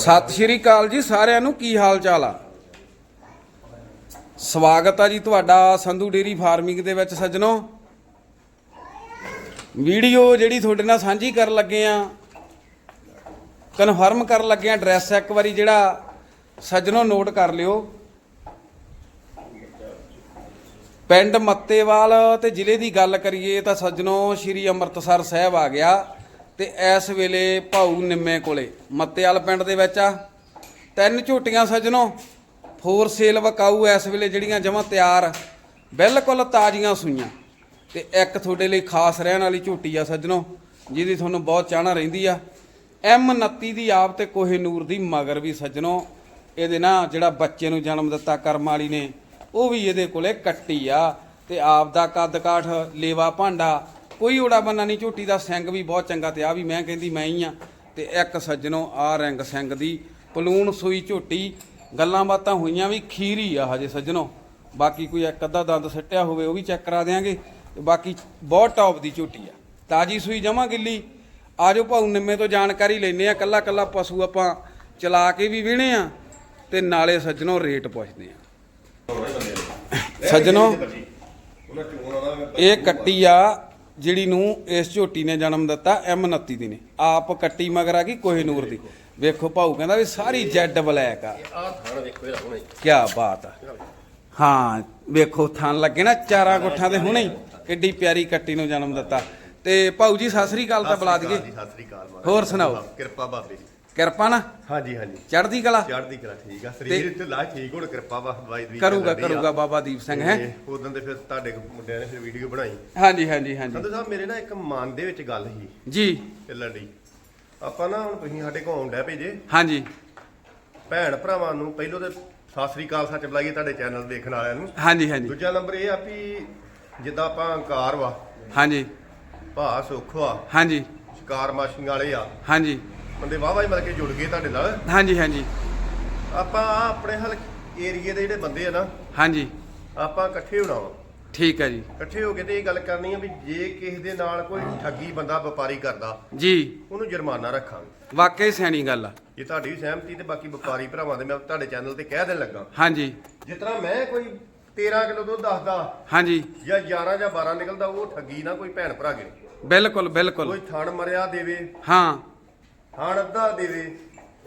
ਸਤਿ ਸ਼੍ਰੀ ਅਕਾਲ ਜੀ ਸਾਰਿਆਂ ਨੂੰ, ਕੀ ਹਾਲ ਚਾਲ ਆ? ਸਵਾਗਤ ਆ ਜੀ ਤੁਹਾਡਾ ਸੰਧੂ ਡੇਰੀ ਫਾਰਮਿੰਗ ਦੇ ਵਿੱਚ ਸੱਜਣੋ। ਵੀਡੀਓ ਜਿਹੜੀ ਤੁਹਾਡੇ ਨਾਲ ਸਾਂਝੀ ਕਰਨ ਲੱਗੇ ਆ ਕਨਫਰਮ ਕਰਨ ਲੱਗੇ ਆ ਐਡਰੈਸ ਇੱਕ ਵਾਰੀ ਜਿਹੜਾ ਸੱਜਣੋ ਨੋਟ ਕਰ ਲਿਓ। ਪਿੰਡ ਮੱਤੇਵਾਲ ਤੇ ਜ਼ਿਲ੍ਹੇ ਦੀ ਗੱਲ ਕਰੀਏ ਤਾਂ ਸੱਜਣੋ, ਸ਼੍ਰੀ ਅੰਮ੍ਰਿਤਸਰ ਸਾਹਿਬ ਆ ਗਿਆ। ਤੇ ਇਸ ਵੇਲੇ ਭਾਊ ਨਿੰਮੇ ਕੋਲੇ। ਮੱਤੇਵਾਲ ਪਿੰਡ ਦੇ ਵਿੱਚ ਆ। ਤਿੰਨ ਝੋਟੀਆਂ ਸੱਜਣੋ। ਫੋਰ ਸੇਲ ਵਕਾਊ ਇਸ ਵੇਲੇ ਜਿਹੜੀਆਂ ਜਮਾਂ ਤਿਆਰ। ਬਿਲਕੁਲ ਤਾਜ਼ੀਆਂ ਸੂਈਆਂ। ਤੇ ਇੱਕ ਤੁਹਾਡੇ ਲਈ ਖਾਸ ਰਹਿਣ ਵਾਲੀ ਝੋਟੀ ਆ ਸੱਜਣੋ, ਜਿਹਦੀ ਤੁਹਾਨੂੰ ਬਹੁਤ ਚਾਹਣਾ ਰਹਿੰਦੀ ਆ। ਐਮ 29 ਦੀ ਆਪ ਤੇ ਕੋਹੇ ਨੂਰ ਦੀ ਮਗਰ ਵੀ ਸੱਜਣੋ। ਇਹਦੇ ਨਾ ਜਿਹੜਾ ਬੱਚੇ ਨੂੰ ਜਨਮ ਦਿੱਤਾ ਕਰਮ ਵਾਲੀ ਨੇ, ਉਹ ਵੀ ਇਹਦੇ ਕੋਲੇ ਕੱਟੀ ਆ। ਤੇ ਆਪ ਦਾ ਕੱਦ ਕਾਠ, ਲੇਵਾ ਭਾਂਡਾ ਕੋਈ ਓੜਾ ਬੰਨਾ ਨਹੀਂ, ਝੋਟੀ ਦਾ ਸਿੰਘ ਵੀ ਬਹੁਤ ਚੰਗਾ ਤੇ ਆ ਵੀ ਮੈਂ ਕਹਿੰਦੀ ਮੈਂ ਹੀ ਆ ਤੇ ਇੱਕ ਸੱਜਣੋ ਆ ਰੰਗ ਸਿੰਘ ਦੀ ਪਲੂਣ ਸੂਈ ਝੋਟੀ, ਗੱਲਾਂ ਬਾਤਾਂ ਹੋਈਆਂ ਵੀ ਖੀਰੀ ਆ ਹਜੇ ਸੱਜਣੋਂ। ਬਾਕੀ ਕੋਈ ਇੱਕ ਅੱਧਾ ਦੰਦ ਸੱਟਿਆ ਹੋਵੇ ਉਹ ਵੀ ਚੈੱਕ ਕਰਾ ਦੇਾਂਗੇ ਤੇ ਬਾਕੀ ਬਹੁਤ ਟੌਪ ਦੀ ਝੋਟੀ ਆ। ਤਾਜੀ ਸੂਈ ਜਮਾ ਗਿੱਲੀ। ਆਜੋ ਭਾਊ, ਨਿੰਮੇ ਤੋਂ ਜਾਣਕਾਰੀ ਲੈਨੇ ਆ ਕੱਲਾ ਕੱਲਾ ਪਸ਼ੂ ਆਪਾਂ ਚਲਾ ਕੇ ਵੀ ਵਿਹਣੇ ਆ ਤੇ ਨਾਲੇ ਸੱਜਣੋ ਰੇਟ ਪੁੱਛਦੇ ਆ ਸੱਜਣੋ, ਇਹ ਕੱਟੀ ਆ ਜਿਹੜੀ ਨੂੰ ਇਸ ਝੋਟੀ ਨੇ ਜਨਮ ਦਿੱਤਾ ਐਮ 29 ਦੀ ਨੇ। ਆਪ ਕੱਟੀ ਮਗਰ ਆ ਗਈ ਕੋਹੇਨੂਰ ਦੀ। ਵੇਖੋ ਭਾਊ ਕਹਿੰਦਾ ਵੀ ਸਾਰੀ ਜੈਡ ਬਲੈਕ ਆ। ਆਹ ਥਾਣ ਵੇਖੋ ਇਹਦਾ ਹੁਣੇ। ਕੀ ਬਾਤ ਆ। ਹਾਂ ਵੇਖੋ ਥਣ ਲੱਗੇ ਨਾ ਚਾਰਾਂ ਗੁੱਠਾਂ ਦੇ ਹੁਣੇ ਕਿੱਡੀ ਪਿਆਰੀ ਕੱਟੀ ਨੂੰ ਜਨਮ ਦਿੱਤਾ। ਤੇ ਭਾਊ ਜੀ ਸਤਿ ਸ੍ਰੀ ਅਕਾਲ ਤਾਂ ਬੁਲਾ ਦਈਏ। ਸਤਿ ਸ੍ਰੀ ਅਕਾਲ। ਹੋਰ ਸੁਣਾਓ? ਕਿਰਪਾ ਬਾਬੇ ਦੀ। ਕਿਰਪਾ ਨਾ। ਹਾਂਜੀ ਹਾਂਜੀ। ਚੜ੍ਹਦੀ ਕਲਾ। ਚੜ੍ਹਦੀ ਕਲਾ ਠੀਕ ਆ। ਸਰੀਰ ਤੇ ਲਾ ਠੀਕ ਹੁਣ ਕਿਰਪਾ ਬਾਬਾ ਦੀ ਕਰੂਗਾ ਕਰੂਗਾ ਬਾਬਾ ਦੀਪ ਸਿੰਘ ਹੈ? ਉਦੋਂ ਤੇ ਫਿਰ ਤੁਹਾਡੇ ਮੁੰਡਿਆਂ ਨੇ ਫਿਰ ਵੀਡੀਓ ਬਣਾਈ। ਹਾਂਜੀ ਹਾਂਜੀ ਹਾਂਜੀ। ਸੰਧੂ ਸਾਹਿਬ ਮੇਰੇ ਨਾ ਇੱਕ ਮਨ ਦੇ ਵਿੱਚ ਗੱਲ ਸੀ। ਜੀ। ਚੱਲਣ ਦੀ ਆਪਾਂ ਨਾ ਹੁਣ ਤੁਸੀਂ ਸਾਡੇ ਕੋਲ ਆਉਂਦਾ ਭੇਜੇ ਹਾਂਜੀ। ਭੈਣ ਭਰਾਵਾਂ ਨੂੰ ਪਹਿਲੋਂ ਤੇ ਸਤਿ ਸ੍ਰੀ ਅਕਾਲ ਸੱਚ ਬੁਲਾਈਏ ਤੁਹਾਡੇ ਚੈਨਲ ਦੇਖਣ ਵਾਲਿਆਂ ਨੂੰ। ਹਾਂਜੀ ਹਾਂਜੀ। ਦੂਜਾ ਨੰਬਰ ਇਹ ਆ ਵੀ ਜਿੱਦਾਂ ਆਪਾਂ ਅੰਕਾਰ ਵਾ ਹਾਂਜੀ। ਭਾ ਸੁੱਖ ਵਾ ਹਾਂਜੀ। ਸ਼ਿਕਾਰ ਮਾਸ਼ਿੰਗ ਵਾਲੇ ਆ। ਹਾਂਜੀ। ਬੰਦੇ ਵਾਹਵਾ ਹੀ ਮਿਲ ਕੇ ਜੁੜ ਗਏ ਤੁਹਾਡੇ ਨਾਲ। ਹਾਂਜੀ ਹਾਂਜੀ। ਆਪਾਂ ਆਪਣੇ ਹਲ ਏਰੀਏ ਦੇ ਜਿਹੜੇ ਬੰਦੇ ਆ ਨਾ ਹਾਂਜੀ। ਆਪਾਂ ਇਕੱਠੇ ਹੋਣਾ ਵਾ। ਠੀਕ ਹੈ ਜੀ। ਇਕੱਠੇ ਹੋ ਕੇ ਤੇ ਇਹ ਗੱਲ ਕਰਨੀ ਆ ਵੀ ਜੇ ਕਿਸੇ ਦੇ ਨਾਲ ਕੋਈ ਠੱਗੀ ਬੰਦਾ ਵਪਾਰੀ ਕਰਦਾ ਜੀ। ਉਹਨੂੰ ਜੁਰਮਾਨਾ ਰੱਖਾਂਗੇ। ਵਾਕਈ ਸਿਆਣੀ ਗੱਲ ਆ। ਜੇ ਤੁਹਾਡੀ ਸਹਿਮਤੀ ਤੇ ਬਾਕੀ ਵਪਾਰੀ ਭਰਾਵਾਂ ਦੇ ਮੈਂ ਤੁਹਾਡੇ ਚੈਨਲ ਤੇ ਕਹਿ ਦੇਣ ਲੱਗਾ। ਹਾਂਜੀ। ਜਿਸ ਤਰ੍ਹਾਂ ਮੈਂ ਕੋਈ 13 ਕਿਲੋ ਦੁੱਧ ਦੱਸਦਾ ਹਾਂਜੀ। ਜਾਂ 11 ਜਾਂ 12 ਨਿਕਲਦਾ ਉਹ ਠੱਗੀ ਨਾ ਕੋਈ ਭੈਣ ਭਰਾ ਕੇ ਬਿਲਕੁਲ ਬਿਲਕੁਲ। ਕੋਈ ਥਣ ਮਰਿਆ ਦੇਵੇ। ਹਾਂ। ਥਣ ਅੱਧਾ ਦੇਵੇ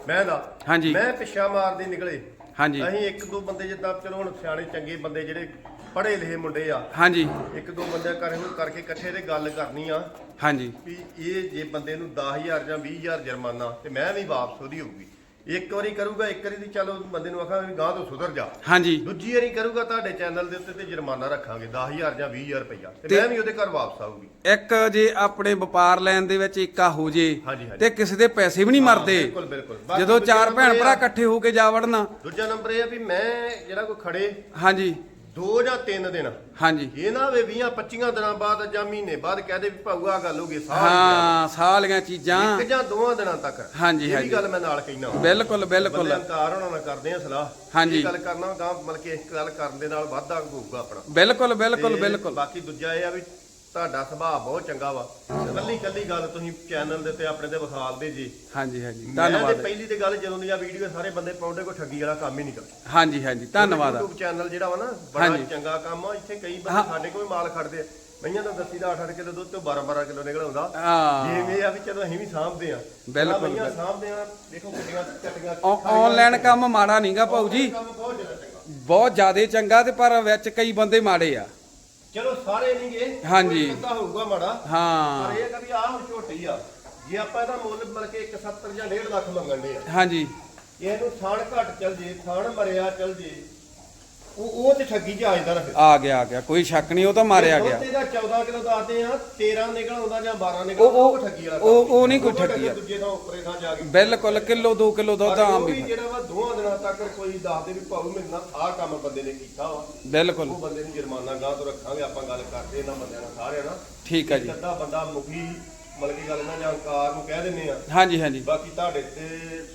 ਮੈਂ ਦਾ। ਹਾਂਜੀ। ਮੈਂ ਪਿੱਛਾ ਮਾਰਦੇ ਨਿਕਲੇ। ਹਾਂਜੀ। ਅਸੀਂ ਇੱਕ ਦੋ ਬੰਦੇ ਜਿੱਦਾਂ ਚਲੋ ਹੁਣ ਸਿਆਣੇ ਚੰਗੇ ਬੰਦੇ ਜਿਹੜੇ ਪੜ੍ਹੇ ਲਿਖੇ ਮੁੰਡੇ ਆ। ਹਾਂਜੀ। ਇੱਕ ਦੋ ਬੰਦਿਆਂ ਕਰੇ ਕਰਕੇ ਇਕੱਠੇ ਤੇ ਗੱਲ ਕਰਨੀ ਆ। ਹਾਂਜੀ। ਵੀ ਇਹ ਜੇ ਬੰਦੇ ਨੂੰ 10000 ਜਾਂ 20000 ਜੁਰਮਾਨਾ ਤੇ ਮੈਂ ਵੀ ਵਾਪਸ ਉਹਦੀ ਹੋਊਗੀ। ਇੱਕ ਵਾਰੀ ਕਰੂਗਾ ਇੱਕ ਵਾਰੀ ਦੀ ਚਲੋ ਬੰਦੇ ਨੂੰ ਆਖਾਂਗੇ ਵੀ ਗਾਂ ਤੋਂ ਸੁਧਰ ਜਾ। ਹਾਂਜੀ। ਦੂਜੀ ਵਾਰੀ ਕਰੂਗਾ ਤੁਹਾਡੇ ਚੈਨਲ ਦੇ ਉੱਤੇ ਤੇ ਜੁਰਮਾਨਾ ਰੱਖਾਂਗੇ 10000 ਜਾਂ 20000 ਰੁਪਇਆ ਤੇ ਮੈਂ ਵੀ ਉਹਦੇ ਘਰ ਵਾਪਸ ਆਊਗੀ। ਇੱਕ ਜੇ ਆਪਣੇ ਵਪਾਰ ਲੈਣ ਦੇ ਵਿੱਚ ਏਕਾ ਹੋ ਜੇ ਹਾਂਜੀ, ਹਾਂਜੀ। ਤੇ ਕਿਸੇ ਦੇ ਪੈਸੇ ਵੀ ਨਹੀਂ ਮਰਦੇ। ਬਿਲਕੁਲ ਬਿਲਕੁਲ। ਬਾਕੀ ਜਦੋਂ ਦੂਜਾ ਚਾਰ ਨੰਬਰ ਭੈਣ ਇਹ ਭਰਾ ਇਕੱਠੇ ਹੋ ਕੇ ਜਾ ਵੜਨਾ। ਦੂਜਾ ਨੰਬਰ ਇਹ ਆ ਵੀ ਮੈਂ ਜਿਹੜਾ ਕੋਈ ਖੜੇ ਹਾਂਜੀ। ਦੋ ਜਾਂ ਤਿੰਨ ਦਿਨ। ਹਾਂਜੀ। ਇਹ ਨਾ ਵੇ 20 25 ਦਿਨਾਂ ਬਾਅਦ ਜਾਂ ਮਹੀਨੇ ਬਾਅਦ ਕਹਦੇ ਵੀ ਭਾਊ ਆ ਗੱਲ ਹੋ ਗਈ ਸਾਹ ਹਾਂ ਸਾਲੀਆਂ ਚੀਜ਼ਾਂ। ਇੱਕ ਜਾਂ ਦੋਵਾਂ ਦਿਨਾਂ ਤੱਕ। ਹਾਂਜੀ, ਇਹ। ਵੀ ਗੱਲ ਮੈਂ ਨਾਲ ਕਹਿਣਾ ਬਿਲਕੁਲ ਬਿਲਕੁਲ। ਅੰਕਾਰ ਹੋਣਾ ਨਾਲ ਕਰਦੇ ਆ ਸਲਾਹ। ਹਾਂਜੀ। ਇਹ ਗੱਲ ਕਰਨਾ ਗਾਂ ਮਤਲਬ ਕਿ ਇਸ ਗੱਲ ਕਰਨ ਦੇ ਨਾਲ ਵਾਧਾ ਹੋਊਗਾ ਆਪਣਾ। ਬਿਲਕੁਲ ਬਿਲਕੁਲ ਬਿਲਕੁਲ। ਬਾਕੀ ਦੂਜਾ ਇਹ ਆ ਵੀ ਤੁਹਾਡਾ ਸੁਭਾਅ ਬਹੁਤ ਚੰਗਾ ਵਾ। ਕੱਲੀ ਕੱਲੀ ਗੱਲ ਤੁਸੀਂ ਚੈਨਲ ਦੇ ਉੱਤੇ ਆਪਣੇ ਤੇ ਵਿਖਾਲਦੇ ਜੀ। ਹਾਂਜੀ ਹਾਂਜੀ। ਮੈਂ ਤੇ ਧੰਨਵਾਦ। ਪਹਿਲੀ ਤੇ ਗੱਲ ਜਦੋਂ ਦੀ ਆ ਵੀਡੀਓ ਸਾਰੇ ਬੰਦੇ ਪਾਉਂਦੇ ਕੋਈ ਠੱਗੀ ਵਾਲਾ ਕੰਮ ਹੀ ਨਹੀਂ ਕਰਦੇ। ਹਾਂਜੀ ਹਾਂਜੀ। ਧੰਨਵਾਦ। YouTube ਚੈਨਲ ਜਿਹੜਾ ਵਾ ਨਾ ਬੜਾ ਹਾਂਜੀ। ਚੰਗਾ ਕੰਮ ਆ। ਇੱਥੇ ਕਈ ਹਾਂ। ਬੰਦੇ ਸਾਡੇ ਕੋਲ ਵੀ ਮਾਲ ਖੜਦੇ ਆ। ਮਈਆਂ ਦਾ ਦੱਸੀ ਦਾ 8-8 ਕਿਲੋ ਦੁੱਧ ਤੋਂ 12-12 ਕਿਲੋ ਨਿਕਲ ਆਉਂਦਾ। ਹਾਂ। ਜਿਵੇਂ ਆ ਵੀ ਚਲੋ ਅਸੀਂ ਵੀ ਸਾਂਭਦੇ ਆ। ਬਿਲਕੁਲ, ਮਈਆਂ ਬਿਲਕੁਲ। ਸਾਂਭਦੇ ਆ। ਦੇਖੋ ਗੱਡੀਆਂ ਚੱਟੀਆਂ ਆਨਲਾਈਨ ਕੰਮ ਮਾੜਾ ਨਹੀਂਗਾ ਭਾਊ ਜੀ। ਕੰਮ ਬਹੁਤ ਜ਼ਿਆਦਾ ਚੰਗਾ। ਬਹੁਤ ਜ਼ਿਆਦਾ ਚੰਗਾ ਤੇ ਪਰ ਵਿੱਚ ਕਈ ਬੰਦੇ ਮਾੜੇ ਆ। ਚਲੋ ਸਾਰੇ ਨਹੀਂ ਗਏ ਹਾਂਜੀ। ਅੱਧਾ ਹੋਊਗਾ ਮਾੜਾ ਹਾਂ। ਪਰ ਇਹ ਵੀ ਆਹ ਹੁਣ ਝੋਟੀ ਆ ਜੇ ਆਪਾਂ ਇਹਦਾ ਮੁੱਲ ਮਿਲ ਕੇ 170 ਜਾਂ 1.5 ਲੱਖ ਮੰਗਣ ਦੇ ਆ। ਹਾਂਜੀ। ਇਹਨੂੰ ਥਾਣ ਘੱਟ ਚੱਲ ਜੇ ਥਾਣ ਮਰਿਆ ਚੱਲ ਜੇ ਉਹ ਉਹ ਤੇ ਠੱਗੀ ਚ ਆ ਜਾਂਦਾ ਨਾ ਫਿਰ ਆ ਗਿਆ ਆ ਗਿਆ ਕੋਈ ਸ਼ੱਕ ਨਹੀਂ ਉਹ ਤਾਂ ਮਾਰਿਆ ਗਿਆ। 14 ਕਿਲੋ ਦੱਸਦੇ ਆ 13 ਨਿਕਲ ਆਉਂਦਾ ਜਾਂ 12 ਨਿਕਲ ਉਹ- ਉਹ- ਆਉਂਦਾ, ਠੱਗੀ ਵਾਲਾ ਉਹ- ਕੰਮ। ਉਹ ਨਹੀਂ ਕੋਈ ਉਹ ਤੁਹਾਡੇ ਠੱਗੀ ਆ। ਦੂਜੇ ਥਾਂ ਉੱਪਰੇ ਥਾਂ ਜਾ ਕੇ। ਬਿਲਕੁਲ ਕਿਲੋ 2 ਕਿਲੋ ਦੁੱਧ ਆਮ ਉਹ ਵੀ ਵੀ ਜਿਹੜਾ ਵਾ ਦੋਹਾਂ ਦਿਨਾਂ ਤੱਕ ਕੋਈ ਦੱਸਦੇ ਵੀ ਭਾਊ ਮੇਰੇ ਨਾਲ ਆਹ ਕੰਮ ਬੰਦੇ ਨੇ ਕੀਤਾ ਵਾ। ਬਿਲਕੁਲ। ਉਹ ਬੰਦੇ ਨੂੰ ਜੁਰਮਾਨਾ ਗਾਂ ਤੋਂ ਰੱਖਾਂਗੇ ਆਪਾਂ ਗੱਲ ਕਰਦੇ ਇਹਨਾਂ ਬੰਦਿਆਂ ਨਾਲ ਸਾਰਿਆਂ ਨਾਲ। ਠੀਕ ਆ ਜੀ। ਇੱਕ ਅੱਧਾ ਬੰਦਾ ਮੁਖੀ ਮਤਲਬ ਕਿ ਗੱਲ ਨਾ ਜਾਂ ਕਾਰ ਨੂੰ ਕਹਿ ਦਿੰਦੇ ਆ। ਹਾਂਜੀ ਹਾਂਜੀ। ਬਾਕੀ ਤੁਹਾਡੇ ਤੇ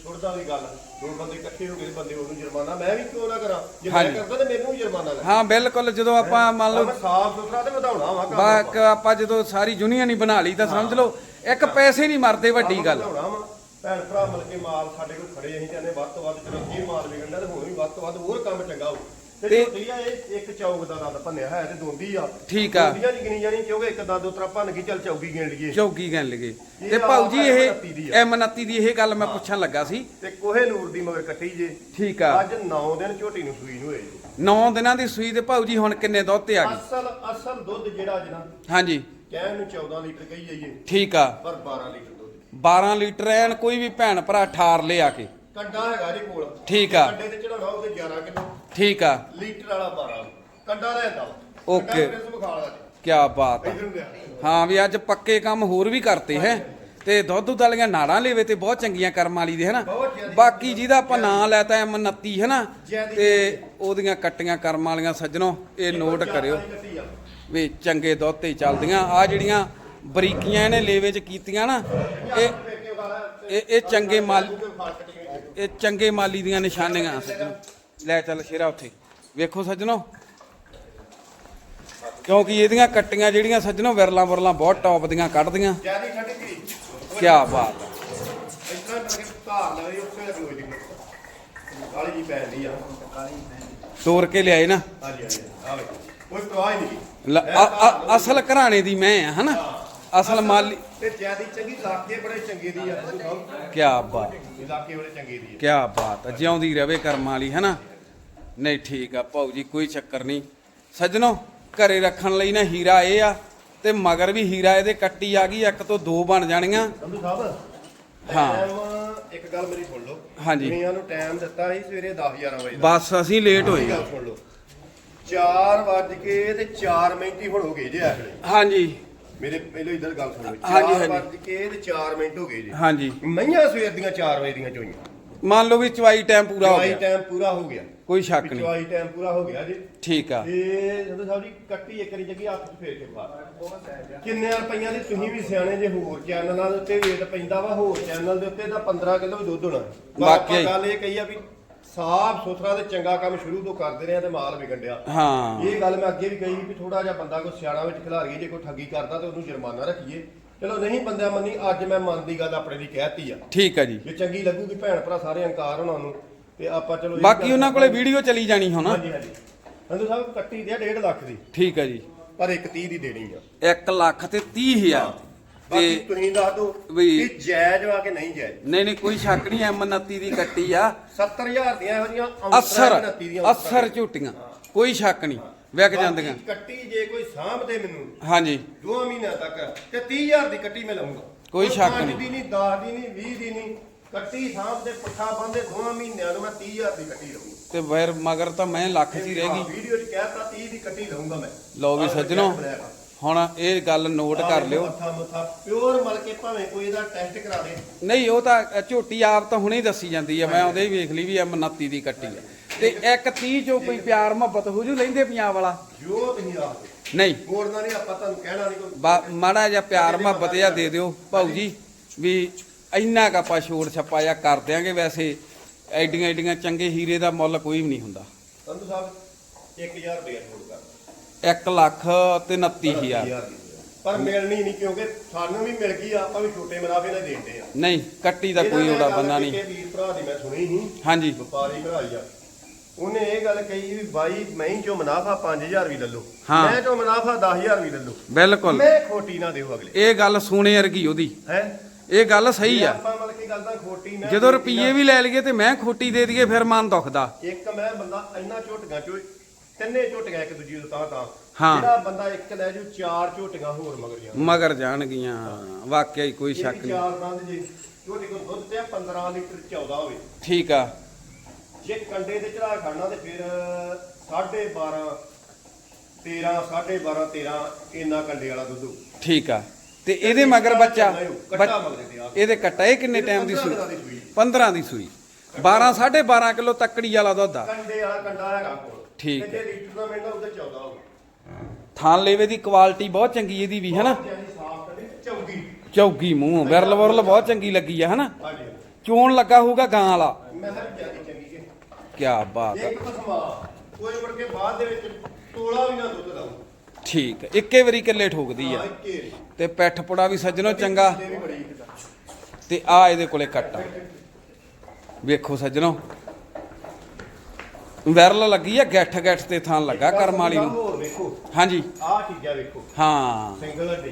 ਸੁਣਦਾ ਵੀ ਗੱਲ ਦੋ ਬੰਦੇ ਇਕੱਠੇ ਹੋ ਗਏ ਬੰਦੇ ਉਹਨੂੰ ਜੁਰਮਾਨਾ ਮੈਂ ਵੀ ਕਿਉਂ ਨਾ ਕਰਾਂ? ਜੇ ਮੈਂ ਹਾਂਜੀ। ਕਰਦਾ ਤੇ ਮੈਨੂੰ ਵੀ ਜੁਰਮਾਨਾ ਲੱਗੇ ਹਾਂ ਬਿਲਕੁਲ ਜਦੋਂ ਆਪਾਂ ਮੰਨ ਲਓ ਸਾਫ਼ ਸੁਥਰਾ ਤੇ ਵਧਾਉਣਾ ਵਾ ਕੰਮ ਬਾਕ ਆਪਾਂ। ਜਦੋਂ ਸਾਰੀ ਯੂਨੀਅਨ ਹੀ ਬਣਾ ਲਈ ਤਾਂ ਸਮਝ ਲਓ ਇੱਕ ਪੈਸੇ ਨਹੀਂ ਮਰਦੇ ਵੱਡੀ ਗੱਲ। ਵਧਾਉਣਾ ਵਾ। ਭੈਣ ਭਰਾ ਮਿਲ ਕੇ ਮਾਲ ਸਾਡੇ ਕੋਲ ਖੜੇ ਅਸੀਂ ਕਹਿੰਦੇ ਵੱਧ ਤੋਂ ਵੱਧ ਚਲੋ ਇਹ ਮਾਲ ਵਿਕਣ ਦਾ ਤੇ ਹੁਣ ਵੀ ਵੱਧ ਤੋਂ ਵੱਧ ਹੋਰ ਕੰਮ ਚੰਗਾ ਹੋ ਤੇ ਝੋਟੀ ਆ ਇਹ ਇੱਕ ਚੌਕ ਦਾ ਦੰਦ ਭੰਨਿਆ ਹੈ ਤੇ ਦੋਂਦੀ ਆ। ਠੀਕ ਆ। ਦੋਂਦੀਆਂ ਨਹੀਂ ਗਿਣੀ ਜਾਣੀ ਕਿਉਂਕਿ ਇੱਕ ਦੰਦ ਉਤਰਾ ਭੰਨ ਗਈ ਚੱਲ ਚੌਕੀ ਗਿਣ ਲਈਏ। ਚੌਕੀ ਕਹਿਣ ਲਗੇ ਇਹ ਤੇ ਭਾਊ ਜੀ ਇਹ M29 ਦੀ ਆ। M29 ਦੀ ਇਹ ਗੱਲ ਮੈਂ ਪੁੱਛਣ ਲੱਗਾ ਸੀ। ਤੇ ਕੋਹੇ ਨੂਰ ਦੀ ਮਗਰ ਕੱਟੀ ਜੇ। ਠੀਕ ਆ। ਅੱਜ 9 ਦਿਨ ਝੋਟੀ ਨੂੰ ਸੂਈ ਨੂੰ ਹੋਏ ਜੀ। 9 ਦਿਨਾਂ ਦੀ ਸੂਈ ਤੇ ਭਾਊ ਜੀ ਹੁਣ ਕਿੰਨੇ ਦੁੱਧ ਤੇ ਆ ਗਈ ਅਸਲ ਅਸਲ ਦੁੱਧ ਜਿਹੜਾ ਜਨਾ ਹਾਂਜੀ। ਕਹਿਣ ਨੂੰ 14 ਲੀਟਰ ਕਹੀ ਜਾਈਏ। ਠੀਕ ਆ। ਪਰ 12 ਲੀਟਰ ਦੁੱਧ 12 ਲੀਟਰ ਐਨ ਕੋਈ ਵੀ ਭੈਣ ਭਰਾ ਠਾਰ ਲਿਆ ਕੇ। ਕੰਡਾ ਹੈਗਾ ਜੀ ਕੋਲ। ਠੀਕ ਆ। ਕੰਡੇ ਤੇ ਚੜਾਉਣਾ ਉਹਦੇ 11 ਕਿਲੋ। ਠੀਕ ਆ। ਲੀਟਰ ਵਾਲਾ 12 ਕੰਡਾ ਰਹਿੰਦਾ ਓਕੇ। ਕੀ ਬਾਤ ਆ। ਹਾਂ ਵੀ ਅੱਜ ਪੱਕੇ ਕੰਮ ਹੋਰ ਵੀ ਕਰਤੇ ਹੈ। ਤੇ ਦੁੱਧ ਦਲੀਆਂ ਨਾੜਾਂ ਲੈਵੇ ਤੇ ਬਹੁਤ ਚੰਗੀਆਂ ਕਰਮ ਵਾਲੀ ਦੇ ਹਨਾ। ਬਾਕੀ ਜਿਹਦਾ ਆਪਾਂ ਨਾਂ ਲੈਤਾ ਐਮ 29 ਹਨਾ। ਤੇ ਉਹਦੀਆਂ ਕੱਟੀਆਂ ਕਰਮ ਵਾਲੀਆਂ ਸੱਜਣੋ ਇਹ ਨੋਟ ਕਰਿਓ। ਵੀ ਚੰਗੇ ਦੁੱਧ ਤੇ ਚੱਲਦੀਆਂ। ਆ ਜਿਹੜੀਆਂ ਬਰੀਕੀਆਂ ਇਹਨੇ ਲੇਵੇ ਚ ਕੀਤੀਆਂ ਨਾ ਇਹ ਇਹ ਚੰਗੇ ਮਾਲ ਇਹ ਚੰਗੇ ਮਾਲੀ ਦੀਆਂ ਨਿਸ਼ਾਨੀਆਂ ਸੱਜਣੋ। ਲੈ ਚੱਲ ਸ਼ੇਰਾ ਉੱਥੇ। ਵੇਖੋ ਸੱਜਣੋ। ਕਿਉਂਕਿ ਇਹਦੀਆਂ ਕੱਟੀਆਂ ਜਿਹੜੀਆਂ ਸੱਜਣੋ ਵਿਰਲਾਂ ਵਿਰਲਾਂ ਬਹੁਤ ਟੌਪ ਦੀਆਂ ਕੱਢਦੀਆਂ। ਜਿਆਦੀ ਠੰਡੀ ਕੀ ਕੀ ਬਾਤ ਆ। ਇਸ ਤਰ੍ਹਾਂ ਕਰਕੇ ਧਾਰ ਲਵੇ ਉੱਥੇ ਲੱਗ ਹੋਈ ਜੀ ਕਾਲੀ ਜੀ ਪੈਂਦੀ ਆ। ਤੋੜ ਕੇ ਲਿਆਏ ਨਾ। ਹਾਂਜੀ ਹਾਂਜੀ ਆ ਵੇ ਕੋਈ ਪ੍ਰਵਾਹ ਹੀ ਨਹੀਂ। ਅਸਲ ਘਰਾਣੇ ਦੀ ਮੈਂ ਆ ਹਨਾ? ਅਸਲ ਮਾਲੀ ਤੇ ਜਿਆਦੀ ਚੰਗੀ ਇਲਾਕੇ ਬੜੇ ਚੰਗੇ ਦੀ ਆ। ਤੁਸੀਂ ਕਹੋ ਕੀ ਬਾਤ। ਇਲਾਕੇ ਬੜੇ ਚੰਗੇ ਦੀ ਆ। ਕੀ ਬਾਤ। ਆ ਜਿਉਂਦੀ ਰਵੇ ਕਰਮ ਵਾਲੀ ਹਨਾ? ਨਹੀਂ ਠੀਕ ਆ ਭਾਊ ਜੀ ਕੋਈ ਚੱਕਰ ਨਹੀਂ। ਸੱਜਣੋ ਘਰੇ ਰੱਖਣ ਲਈ ਨਾ ਹੀਰਾ ਇਹ ਆ ਤੇ ਮਗਰ ਵੀ ਹੀਰਾ ਇਹਦੇ ਕੱਟੀ ਆ ਗਈ ਇੱਕ ਤੋਂ ਦੋ ਬਣ ਜਾਣੀਆਂ। ਸੰਧੂ ਸਾਹਿਬ ਹਾਂ। ਇੱਕ ਗੱਲ ਮੇਰੀ ਸੁਣ ਲਓ। ਹਾਂਜੀ। ਦੁਨੀਆ ਨੂੰ ਟਾਈਮ ਦਿੱਤਾ ਸੀ ਸਵੇਰੇ 10 11 ਵਜੇ ਦਾ। ਬਸ ਅਸੀਂ ਲੇਟ ਹੋਏ ਇਹ ਗੱਲ ਸੁਣ ਲਓ। 4 ਵੱਜ ਕੇ ਤੇ 4 ਮਿੰਟ ਹੀ ਹੁਣ ਹੋ ਗਏ ਜੇ ਇਸ ਵੇਲੇ ਹਾਂਜੀ। ਮੇਰੇ ਪਹਿਲਾਂ ਇਧਰ ਗੱਲ ਸੁਣੋ ਹਾਂਜੀ, 4 ਹਾਂਜੀ। ਵੱਜ ਕੇ ਤੇ 4 ਮਿੰਟ ਹੋ ਗਏ ਜੀ। ਹਾਂਜੀ। ਮਈਆਂ ਸਵੇਰ ਦੀਆਂ 4 ਵਜੇ ਦੀਆਂ ਚੋਈਆਂ। ਮੰਨ ਲਓ ਵੀ ਚਵਾਈ ਟਾਈਮ ਪੂਰਾ ਹੋ ਚਵਾਈ ਗਿਆ। ਟਾਈਮ ਪੂਰਾ ਹੋ ਗਿਆ। ਕੋਈ ਸ਼ੱਕ ਨਹੀਂ। ਚਵਾਈ ਟਾਈਮ ਪੂਰਾ ਹੋ ਗਿਆ ਜੀ। ਠੀਕ ਆ। ਤੇ ਸੰਧੂ ਸਾਹਿਬ ਜੀ ਕੱਟੀ ਇੱਕ ਵਾਰੀ ਜੱਗੀ ਹੱਥ 'ਚ ਫੇਰ ਕੇ ਬਾਹਰ ਕਿੰਨੇ ਰੁਪਈਆਂ ਦੀ ਤੁਸੀਂ ਵੀ ਸਿਆਣੇ ਜੇ ਹੋਰ ਚੈਨਲਾਂ ਦੇ ਉੱਤੇ ਵੇਟ ਪੈਂਦਾ ਵਾ ਹੋਰ ਚੈਨਲ ਦੇ ਉੱਤੇ ਤਾਂ 15 ਕਿਲੋ ਦੁੱਧ ਹੋਣਾ। ਪਰ ਗੱਲ ਇਹ ਕਹੀ ਆ ਵੀ ਸਾਫ਼ ਸੁਥਰਾ ਤੇ ਚੰਗਾ ਕੰਮ ਸ਼ੁਰੂ ਤੋਂ ਕਰਦੇ ਰਹੇ ਆ ਤੇ ਮਾਲ ਵਿਗਣ ਡਿਆ। ਹਾਂ। ਇਹ ਗੱਲ ਮੈਂ ਅੱਗੇ ਵੀ ਕਹੀ ਵੀ ਥੋੜਾ ਜਿਹਾ ਬੰਦਾ ਕੋਈ ਸਿਆਣਾ ਵਿੱਚ ਖਿਲਾਰੀਏ ਜੇ ਕੋਈ ਠੱਗੀ ਕਰਦਾ ਤੇ ਉਹਨੂੰ ਜੁਰਮਾਨਾ ਰੱਖੀਏ। ਚਲੋ ਨਹੀਂ ਬੰਦਿਆਂ ਮੰਨੀ ਅੱਜ ਮੈਂ ਮਨ ਦੀ ਗੱਲ ਆਪਣੇ ਦੀ ਕਹਿਤੀ ਆ। ਠੀਕ ਆ ਜੀ। ਜੇ ਚੰਗੀ ਲੱਗੂਗੀ ਭੈਣ ਭਰਾ ਸਾਰੇ ਅੰਕਾਰ ਉਹਨਾਂ ਨੂੰ ਤੇ ਆਪਾਂ ਚਲੋ ਇਹ ਬਾਕੀ ਗੱਲ- ਉਹਨਾਂ ਕੋਲੇ ਵੀਡੀਓ ਚਲੀ ਜਾਣੀ ਹੁਣ। ਹਾਂਜੀ ਹਾਂਜੀ। ਸੰਧੂ ਸਾਹਿਬ ਕੱਟੀ ਦੇ 1.5 ਲੱਖ ਦੀ। ਠੀਕ ਆ ਜੀ। ਪਰ ਇੱਕ 30 ਦੀ ਦੇਣੀ ਆ। 1 ਲੱਖ ਤੇ 30000 ਬਾਕੀ ਤੇ ਤੁਸੀਂ ਦੱਸ ਦਿਓ ਵੀ- ਕਿ ਜਾਇਜ਼ ਵਾ ਕਿ ਨਹੀਂ ਜਾਇਜ਼? ਨਹੀਂ ਨਹੀਂ ਕੋਈ ਸ਼ੱਕ ਨਹੀਂ ਐਮ 29 ਦੀ ਕੱਟੀ ਆ। 70000 ਦੀਆਂ ਇਹੋ ਜੀਆਂ ਅਸਰ 29 ਦੀਆਂ ਅਸਰ ਝੂਟੀਆਂ ਕੋਈ ਸ਼ੱਕ ਨਹੀਂ ਵਿਕ ਜਾਂਦੀਆਂ। ਕੱਟੀ ਜੇ ਕੋਈ ਸਾਂਭਦੇ ਮੈਨੂੰ ਹਾਂਜੀ। ਦੋ ਮਹੀਨਿਆਂ ਤੱਕ ਤੇ 30000 ਦੀ ਕੱਟੀ ਮੈਂ ਲਵਾਂਗਾ ਕੋਈ ਸ਼ੱਕ ਪੰਜ ਨਹੀਂ। ਦੀ ਨਹੀਂ 10 ਦੀ ਨਹੀਂ 20 ਦੀ ਨਹੀਂ ਕੱਟੀ ਸਾਂਭਦੇ ਪੱਠਾ ਬੰਦੇ ਦੋ ਮਹੀਨਿਆਂ ਨੂੰ ਮੈਂ 30000 ਦੀ ਕੱਟੀ ਲਵਾਂਗਾ ਤੇ ਵੈਰ ਮਗਰ ਤਾਂ ਮੈਂ ਲੱਖ ਦੀ ਰਹਿ ਗਈ। ਵੀਡੀਓ 'ਚ ਕਹਿਤਾ 30 ਦੀ ਕੱਟੀ ਲਵਾਂਗਾ ਮੈਂ। ਲਓ ਵੀ ਆਹ ਸੱਜਣੋ। ਆ। ਹੁਣ ਇਹ ਗੱਲ ਨੋਟ ਕਰ ਲਿਓ। ਮੱਥਾ ਮੱਥਾ ਪਿਓਰ ਮਲ ਕੇ ਭਾਵੇਂ ਕੋਈ ਇਹਦਾ ਟੈਸਟ ਕਰਾ ਦੇ ਨਹੀਂ ਉਹ ਤਾਂ ਝੋਟੀ ਆਪ ਤਾਂ ਹੁਣੇ ਹੀ ਦੱਸੀ ਜਾਂਦੀ ਆ ਮੈਂ ਉਹਦੇ ਹੀ ਵੇਖ ਲਈ ਵੀ ਐਮ 29 ਦੀ ਕੱਟੀ ਆ। ਤੇ ਇੱਕ 30 ਚੋਂ ਕੋਈ ਪਿਆਰ ਮੁਹੱਬਤ ਹੋ ਜੂ ਲੈਂਦੇ ਪੰਜਾਬ ਵਾਲਾ? ਜੋ ਤੁਸੀਂ ਆਖਦੇ ਨਹੀਂ। ਮੋੜਨਾ ਨਹੀਂ ਆਪਾਂ ਤੁਹਾਨੂੰ ਕਹਿਣਾ ਨਹੀਂ ਕੋਈ। ਮਾੜਾ ਜਿਹਾ ਪਿਆਰ ਮੁਹੱਬਤ ਜਿਹਾ ਦੇ ਦਿਓ ਭਾਊ ਜੀ ਵੀ ਇੰਨਾ ਕ ਆਪਾਂ ਛੋੜ ਛੱਪਾ ਜਿਹਾ ਕਰ ਦਿਆਂਗੇ ਵੈਸੇ ਐਡੀਆਂ ਐਡੀਆਂ ਚੰਗੇ ਹੀਰੇ ਦਾ ਮੁੱਲ ਕੋਈ ਵੀ ਨਹੀਂ ਹੁੰਦਾ। ਸੰਧੂ ਸਾਹਿਬ 1000 ਰੁਪਏ ਛੋੜ ਕਰ 1 ਲੱਖ ਤੇ 29000 ਦੀ। ਪਰ ਮਿਲਣੀ ਨਹੀਂ ਕਿਉਂਕਿ ਸਾਨੂੰ ਵੀ ਮਿਲ ਗਈ ਆਪਾਂ ਵੀ ਛੋਟੇ ਮੁਨਾਫੇ ਨਾਲ ਦੇਂਦੇ ਆ। ਨਹੀਂ ਕੱਟੀ ਦਾ ਕੋਈ ਉਹਦਾ ਗੱਲ ਨਹੀਂ। ਕਿਸੇ ਵੀਰ ਭਰਾ ਦੀ ਮੈਂ ਸੁਣੀ ਸੀ ਹਾਂਜੀ। ਵਪਾਰੀ ਭਰਾ ਹੀ ਆ। ਉਹਨੇ ਇਹ ਗੱਲ ਕਹੀ ਵੀ ਬਾਈ ਮੈਂ ਚੋਂ ਮੁਨਾਫਾ 5000 ਵੀ ਲੈ ਲਓ। ਮੈਂ ਚੋਂ ਮੁਨਾਫਾ 10000 ਵੀ ਲੈ ਲਓ। ਬਿਲਕੁਲ। ਮੈਂ ਖੋਟੀ ਨਾ ਦਿਓ ਅਗਲੇ। ਇਹ ਗੱਲ ਸੋਨੇ ਵਰਗੀ ਉਹਦੀ। ਹੈ? ਇਹ ਗੱਲ ਸਹੀ ਆ। ਆਪਾਂ ਮਤਲਬ ਕੀ ਗੱਲ ਤਾਂ ਖੋਟੀ ਨਾ ਜਦੋਂ ਰੁਪਈਏ ਵੀ ਲੈ ਲਈਏ ਤੇ ਮੈਂ ਖੋਟੀ ਦੇ ਦਈਏ ਫਿਰ ਮਨ ਦੁਖਦਾ। ਇੱਕ ਮੈਂ ਬੰਦਾ ਇੰਨਾ ਝੋਟੀਆਂ ਚੋਂ ਤਿੰਨੇ ਝੋਟੀਆਂ ਇੱਕ ਦੂਜੀ ਤਾਂ ਤਾਂ। ਹਾਂ। ਜਿਹੜਾ ਬੰਦਾ ਇੱਕ ਲੈ ਜੂ ਚਾਰ ਝੋਟੀਆਂ ਹੋਰ ਮਗਰ ਜਾਣ। ਮਗਰ ਜਾਣਗੀਆਂ। ਵਾਕਿਆ ਹੀ ਕੋਈ ਸ਼ੱਕ ਨਹੀਂ। ਚਾਰ ਦੰਦ ਜੇ ਝੋਟੀ ਕੋਲ ਦੁੱਧ ਤੇ 15 ਲੀਟਰ 14 ਹੋਵੇ। ਠੀਕ ਆ। ਜੇ ਕੰਡੇ ਤੇ ਚੜਾ ਖਾਣਾ ਤੇ ਫਿਰ 12.5 13 12.5 13 ਇੰਨਾ ਕੰਡੇ ਵਾਲਾ ਦੁੱਧ ਹੋਊ। ਠੀਕ ਆ। ਤੇ ਇਹਦੇ ਮਗਰ ਬੱਚਾ ਕੱਟਾ ਬੱਚ- ਮਗਰ ਦੇ ਆ ਇਹਦੇ ਕੱਟਾ ਇਹ ਕਿੰਨੇ ਟਾਈਮ ਦੀ ਸੂਈ? 15 ਦੀ ਸੂਈ। 15 ਦੀ ਸੂਈ। 12 12.5 ਕਿਲੋ ਤੱਕੜੀ ਵਾਲਾ ਦੁੱਧ ਆ। ਕੰਡੇ ਵਾਲਾ ਕੰਡਾ ਹੈਗਾ ਕੋਲ। ਠੀਕ ਤੇ ਜੇ ਲੀਟਰ ਦਾ ਮਿਲਦਾ ਉਹਦੇ 14 ਹੋਊ ਥਾਨ ਲੇਵੇ ਦੀ ਕੁਆਲਿਟੀ ਬਹੁਤ ਚੰਗੀ ਇਹਦੀ ਵੀ ਹਨਾ ਜਿਆਦੀ ਸਾਫ਼ ਚੌਗੀ। ਚੌਗੀ ਮੂੰਹ ਵਿਰਲ ਵਰਲ ਬਹੁਤ ਚੰਗੀ ਲੱਗੀ ਆ ਹਨਾ ਹਾਂਜੀ। ਚੋਣ ਲੱਗਾ ਹੋਊਗਾ ਗਾਂ ਵਾਲਾ। ਮੈਂ ਹਰ ਜਿਆਦੀ ਚੰਗੀ ਕਿ ਕੀ ਬਾਤ ਆ ਇੱਕ ਕਸਮਾ ਕੋਈ ਮੁੜ ਕੇ ਬਾਅਦ ਦੇ ਵਿੱਚ ਤੋਲਾ ਵੀ ਨਾ ਦੁੱਧ ਦਾ ਠੀਕ ਹੈ ਇੱਕੇ ਵਾਰੀ ਕਿੱਲੇ ਠੋਕਦੀ ਆ। ਹਾਂ ਇੱਕੇ ਤੇ ਪੈਠ ਪੁੜਾ ਵੀ ਸੱਜਣੋ ਚੰਗਾ। ਤੇ ਆ ਇਹਦੇ ਕੋਲੇ ਕੱਟ ਆ। ਵੇਖੋ ਸੱਜਣੋ ਵੈਰਲ ਲੱਗੀ ਆ ਗੱਠ ਗੱਠ ਤੇ ਥਾਂ ਲੱਗਾ ਕਰਮ ਵਾਲੀ ਨੂੰ। ਹੋਰ ਵੇਖੋ। ਹਾਂਜੀ। ਆਹ ਚੀਜ਼ਾਂ ਵੇਖੋ। ਹਾਂ। ਸਿੰਗਲ ਹੱਡੀ।